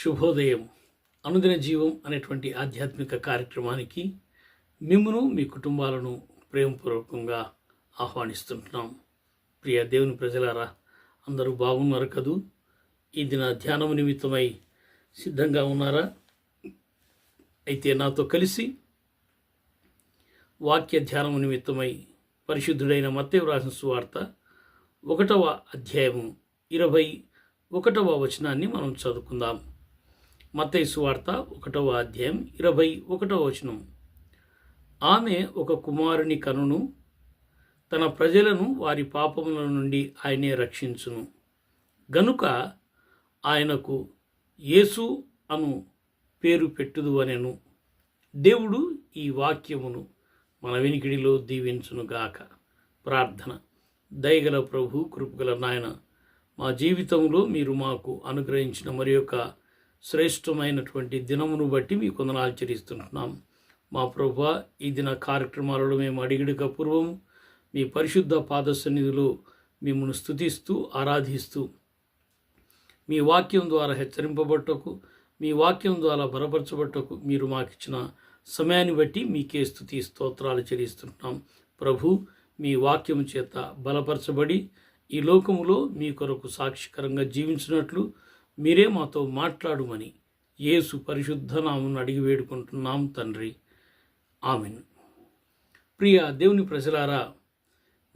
శుభోదయం. అనుదిన జీవం అనేటువంటి ఆధ్యాత్మిక కార్యక్రమానికి మిమ్మును మీ కుటుంబాలను ప్రేమపూర్వకంగా ఆహ్వానిస్తుంటున్నాం. ప్రియ దేవుని ప్రజలారా అందరూ బాగున్నారు కదూ? ఈ దిన ధ్యానం నిమిత్తమై సిద్ధంగా ఉన్నారా? అయితే నాతో కలిసి వాక్య ధ్యానం నిమిత్తమై పరిశుద్ధుడైన మత్తే వ్రాసిన సువార్త ఒకటవ అధ్యాయము ఇరవై ఒకటవ వచనాన్ని మనం చదువుకుందాం. మతైసు వార్త ఒకటవ అధ్యాయం ఇరవై ఒకటవ వచనం ఆమె ఒక కుమారుని కనును తన ప్రజలను వారి పాపముల నుండి ఆయనే రక్షించును. గనుక ఆయనకు యేసు అను పేరు పెట్టుదు అనెను. దేవుడు ఈ వాక్యమును మన వెనికిడిలో దీవించునుగాక ప్రార్థన. దయగల ప్రభు కృపగల నాయన మా జీవితంలో మీరు మాకు అనుగ్రహించిన మరి యొక్క శ్రేష్టమైనటువంటి దినమును బట్టి మీ కొందరు ఆచరిస్తుంటున్నాం మా ప్రభు ఈ దిన కార్యక్రమాలలో మేము అడిగిడక పూర్వం మీ పరిశుద్ధ పాద సన్నిధిలో మిమ్మల్ని స్థుతిస్తూ ఆరాధిస్తూ మీ వాక్యం ద్వారా హెచ్చరింపబట్టకు మీ వాక్యం ద్వారా బలపరచబట్టకు మీరు మాకిచ్చిన సమయాన్ని బట్టి మీకే స్థుతి స్తోత్రాలు చెల్లిస్తున్నాం. ప్రభు మీ వాక్యం చేత బలపరచబడి ఈ లోకములో మీ కొరకు సాక్షికరంగా జీవించినట్లు మీరే మాతో మాట్లాడుమని యేసు పరిశుద్ధ నామను అడిగి వేడుకుంటున్నాం తండ్రి. ఆమెన్. ప్రియ దేవుని ప్రజలారా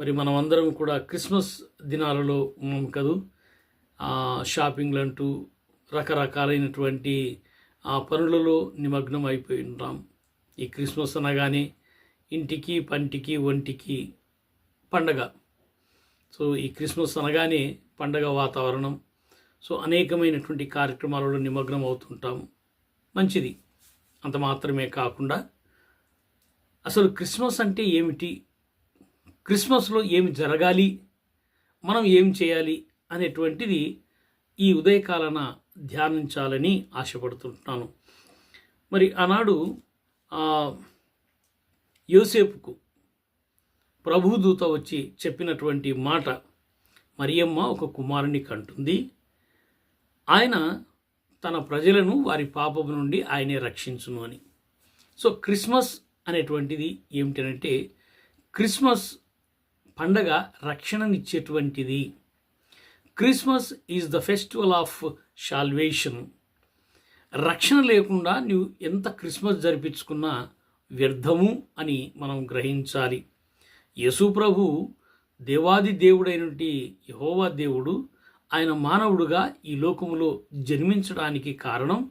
మరి మనం అందరం కూడా క్రిస్మస్ దినాలలో ఉన్నాం కదూ. ఆ, షాపింగ్లు అంటూ రకరకాలైనటువంటి ఆ పనులలో నిమగ్నం అయిపోయి ఉంటాం ఈ క్రిస్మస్ అనగానే ఇంటికి పంటికి ఒంటికి పండగ. సో ఈ క్రిస్మస్ అనగానే పండగ వాతావరణం సో అనేకమైనటువంటి కార్యక్రమాలలో నిమగ్నం అవుతుంటాం. మంచిది. అంత మాత్రమే కాకుండా అసలు క్రిస్మస్ అంటే ఏమిటి? క్రిస్మస్లో ఏమి జరగాలి? మనం ఏం చేయాలి? అనేటువంటిది ఈ ఉదయకాలన ధ్యానించాలని ఆశపడుతుంటున్నాను మరి ఆనాడు యోసేపుకు ప్రభుదూత వచ్చి చెప్పినటువంటి మాట మరియమ్మ ఒక కుమారుని కంటుంది ఆయన తన ప్రజలను వారి పాపం నుండి ఆయనే రక్షించును అని. సో క్రిస్మస్ అనేటువంటిది ఏమిటంటే క్రిస్మస్ పండగ రక్షణనిచ్చేటువంటిది. Christmas is the festival of salvation. రక్షణ లేకుండా నువ్వు ఎంత క్రిస్మస్ జరిపించుకున్నా వ్యర్థము అని మనం గ్రహించాలి. యేసు ప్రభు దేవాది దేవుడైనటువంటి యహోవా దేవుడు ఆయన మానవుడుగా ఈ లోకములో జన్మించడానికి కారణం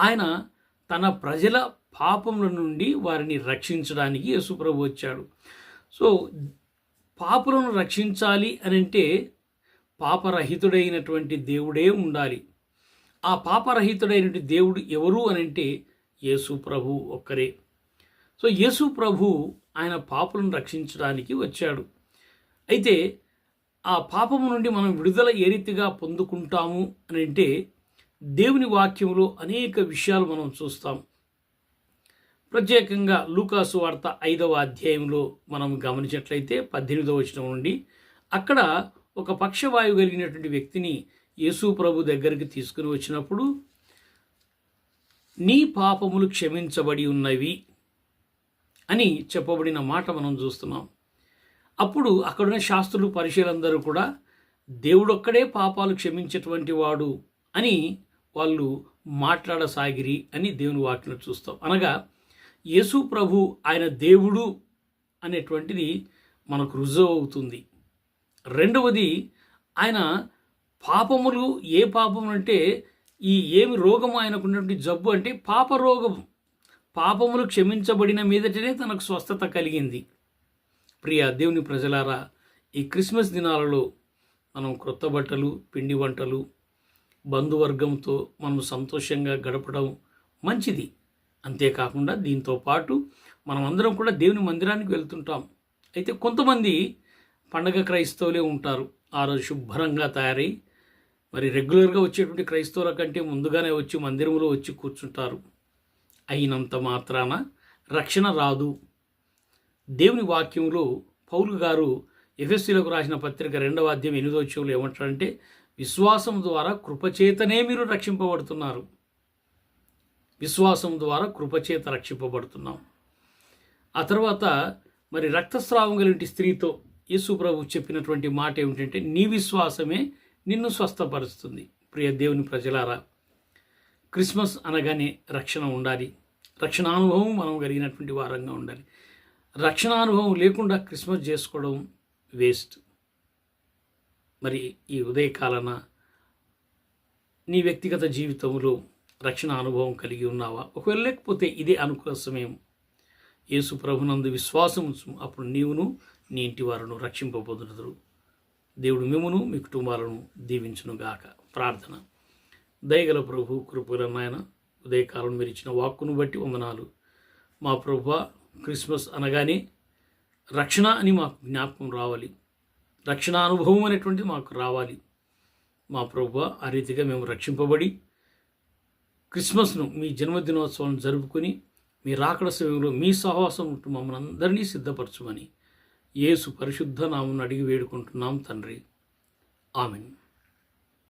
ఆయన తన ప్రజల పాపముల నుండి వారిని రక్షించడానికి యేసు వచ్చాడు. సో పాపులను రక్షించాలి అని అంటే పాపరహితుడైనటువంటి దేవుడే ఉండాలి. ఆ పాపరహితుడైనటువంటి దేవుడు ఎవరు అని అంటే యేసు ప్రభు ఒక్కరే. సో యేసు ప్రభు ఆయన పాపులను రక్షించడానికి వచ్చాడు. అయితే ఆ పాపము నుండి మనం విడుదల ఏ రీతిగా పొందుకుంటాము అని అంటే దేవుని వాక్యంలో అనేక విషయాలు మనం చూస్తాం. ప్రత్యేకంగా లూకాసు వార్త ఐదవ అధ్యాయంలో మనం గమనించినట్లయితే పద్దెనిమిదవ వచనం నుండి అక్కడ ఒక పక్షవాయువు కలిగినటువంటి వ్యక్తిని యేసు ప్రభు దగ్గరికి తీసుకుని వచ్చినప్పుడు నీ పాపములు క్షమించబడి ఉన్నవి అని చెప్పబడిన మాట మనం చూస్తున్నాం. అప్పుడు అక్కడున్న శాస్త్రులు పరిశీలందరూ కూడా దేవుడొక్కడే పాపాలు క్షమించేటువంటి వాడు అని వాళ్ళు మాట్లాడసాగిరి అని దేవుని వాటిని చూస్తాం. అనగా యేసు ప్రభు ఆయన దేవుడు అనేటువంటిది మనకు రుజువు అవుతుంది. రెండవది ఆయన పాపములు ఏ పాపములు అంటే ఈ ఏమి రోగం ఆయనకున్నటువంటి జబ్బు అంటే పాప రోగం పాపములు క్షమించబడిన మీదటనే తనకు స్వస్థత కలిగింది. ప్రియ దేవుని ప్రజలారా ఈ క్రిస్మస్ దినాలలో మనం క్రొత్త బట్టలు పిండి వంటలు బంధువర్గంతో మనం సంతోషంగా గడపడం మంచిది. అంతేకాకుండా దీంతో పాటు మనం అందరం కూడా దేవుని మందిరానికి వెళ్తుంటాం. అయితే కొంతమంది పండగ క్రైస్తవులే ఉంటారు. ఆ రోజు శుభ్రంగా తయారై మరి రెగ్యులర్గా వచ్చేటువంటి క్రైస్తవుల కంటే ముందుగానే వచ్చి మందిరంలో వచ్చి కూర్చుంటారు. అయినంత మాత్రాన రక్షణ రాదు. దేవుని వాక్యంలో పౌలు గారు ఎఫ్ఎస్సీలకు రాసిన పత్రిక రెండవ అధ్యాయం ఎనిమిదో చెవులు ఏమంటారంటే విశ్వాసం ద్వారా కృపచేతనే మీరు రక్షింపబడుతున్నారు. విశ్వాసం ద్వారా కృపచేత రక్షింపబడుతున్నాం. ఆ తర్వాత మరి రక్తస్రావం కలిగిన స్త్రీతో యేసు ప్రభు చెప్పినటువంటి మాట ఏమిటంటే నీ విశ్వాసమే నిన్ను స్వస్థపరుస్తుంది. ప్రియ దేవుని ప్రజలారా క్రిస్మస్ అనగానే రక్షణ ఉండాలి. రక్షణానుభవం మనం కలిగినటువంటి వారంగా ఉండాలి. రక్షణానుభవం లేకుండా క్రిస్మస్ చేసుకోవడం వేస్ట్. మరి ఈ ఉదయకాలన నీ వ్యక్తిగత జీవితంలో రక్షణ అనుభవం కలిగి ఉన్నావా? ఒకవేళ లేకపోతే ఇదే అనుకూల సమయం యేసు ప్రభునందు విశ్వాసం ఉంచు అప్పుడు నీవును నీ ఇంటి వారును రక్షింపబోదురు దేవుడు మిమ్మును మీ కుటుంబాలను దీవించునుగాక. ప్రార్థన. దయగల ప్రభు కృపగల నాయన ఉదయకాలం మీరు ఇచ్చిన వాక్కును బట్టి వందనాలు. మా ప్రభు క్రిస్మస్ అనగానే రక్షణ అని మాకు జ్ఞాపకం రావాలి. రక్షణ అనుభవం అనేటువంటిది మాకు రావాలి. మా ప్రభు ఆ రీతిగా మేము రక్షింపబడి క్రిస్మస్ను మీ జన్మదినోత్సవం జరుపుకొని మీ రాకడ సమయంలో మీ సహవాసం ఉంటూ మమ్మల్ని అందరినీ సిద్ధపరచుమని యేసు పరిశుద్ధ నామం అడిగి వేడుకుంటున్నాం తండ్రి. ఆమెన్.